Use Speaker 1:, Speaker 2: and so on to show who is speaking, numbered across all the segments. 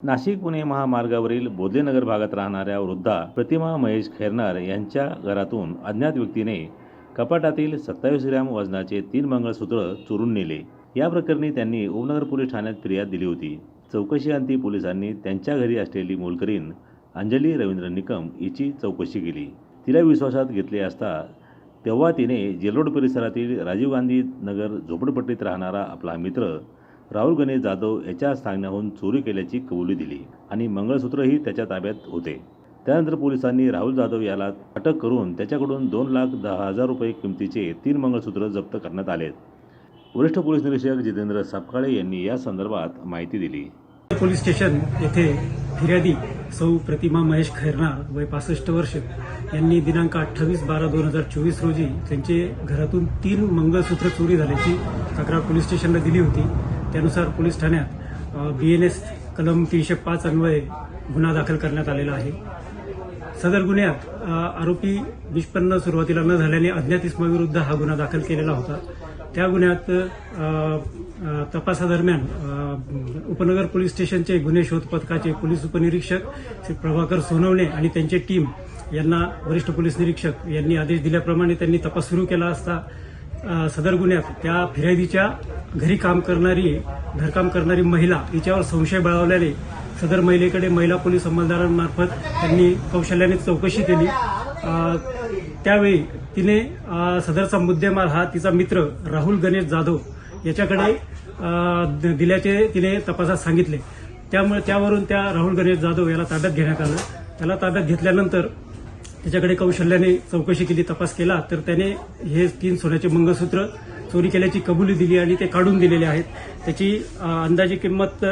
Speaker 1: नाशिक पुणे महामार्गावरील बोधलेनगर भागात राहणाऱ्या वृद्धा प्रतिमा महेश खैरनार यांच्या घरातून अज्ञात व्यक्तीने कपाटातील सत्तावीस ग्रॅम वजनाचे तीन मंगळसूत्र चोरून नेले. या प्रकरणी त्यांनी उपनगर पोलीस ठाण्यात फिर्याद दिली होती. चौकशी अंती पोलिसांनी त्यांच्या घरी असलेली मोलकरीण अंजली रवींद्र निकम हिची चौकशी केली. तिला विश्वासात घेतले असता तेव्हा तिने जेलरोड परिसरातील राजीव गांधी नगर झोपडपट्टीत राहणारा आपला मित्र राहुल गणेश जाधव याच्या सांगण्याहून चोरी केल्याची कबुली दिली आणि मंगळसूत्रही त्याच्या ताब्यात होते. त्यानंतर पोलिसांनी राहुल जाधव याला अटक करून त्याच्याकडून दोन लाख दहा हजार रुपये किमतीचे तीन मंगळसूत्र जप्त करण्यात आले. वरिष्ठ पोलीस निरीक्षक जितेंद्र सापकाळे यांनी या संदर्भात माहिती दिली.
Speaker 2: पोलीस स्टेशन येथे फिर्यादी सौ प्रतिमा महेश खैरनार वय पासष्ट वर्ष यांनी दिनांक अठ्ठावीस बारा दोन हजार चोवीस रोजी त्यांचे घरातून तीन मंगळसूत्र चोरी झाल्याची तक्रार पोलीस स्टेशनला दिली होती. त्यानुसार पोलीस ठाण्यात बी एन एस कलम तीनशे पाच अन्वये गुन्हा दाखल करण्यात आलेला आहे. सदर गुन्ह्यात आरोपी निष्पन्न सुरुवातीला न झाल्याने अज्ञात इसमाविरुद्ध हा गुन्हा दाखल केलेला होता. त्या गुन्ह्यात तपासादरम्यान उपनगर पोलीस स्टेशनचे गुन्हे शोध पथकाचे पोलीस उपनिरीक्षक श्री प्रभाकर सोनवणे आणि त्यांची टीम यांना वरिष्ठ पोलीस निरीक्षक यांनी आदेश दिल्याप्रमाणे त्यांनी तपास सुरू केला असता सदर गुन्ह्यात त्या फिर्यादीच्या घरी काम करणारी घरकाम करणारी महिला हिच्यावर संशय बळावल्याने सदर महिलेकडे महिला पोलीस अंमलदारांमार्फत त्यांनी कौशल्याने चौकशी केली. त्यावेळी तिने सदरचा मुद्देमाल हा तिचा मित्र राहुल गणेश जाधव याच्याकडे द- दिल्याचे तिने तपासात सांगितले. त्यामुळे त्यावरून त्या राहुल गणेश जाधव याला ताब्यात घेण्यात आलं. त्याला ताब्यात घेतल्यानंतर त्याच्याकडे कौशल्याने चौकशी केली तपास केला तर त्याने हे तीन सोन्याचे मंगळसूत्र चोरी केल्याची कबुली दिली आणि ते काढून दिलेले आहेत. त्याची अंदाजे किंमत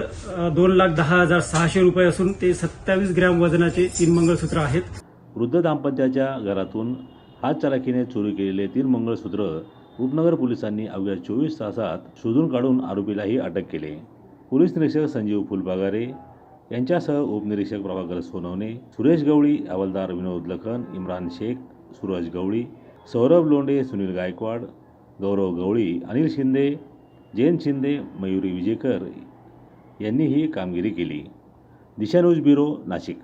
Speaker 2: दोन लाख दहा हजार सहाशे रुपये असून ते सत्तावीस ग्रॅम वजनाचे तीन मंगळसूत्र आहेत.
Speaker 1: वृद्ध दाम्पत्याच्या घरातून हातचालाखीने चोरी केलेले तीन मंगळसूत्र उपनगर पोलिसांनी अवघ्या चोवीस तासात शोधून काढून आरोपीलाही अटक केले. पोलीस निरीक्षक संजीव फुलबागारे यांच्यासह उपनिरीक्षक प्रभाकर सोनवणे सुरेश गवळी हवालदार विनोद लखन इम्रान शेख सूरज गवळी सौरभ लोंडे सुनील गायकवाड गौरव गवळी अनिल शिंदे जयंत शिंदे मयुरी विजेकर यांनी ही कामगिरी केली. Disha news bureau Nashik.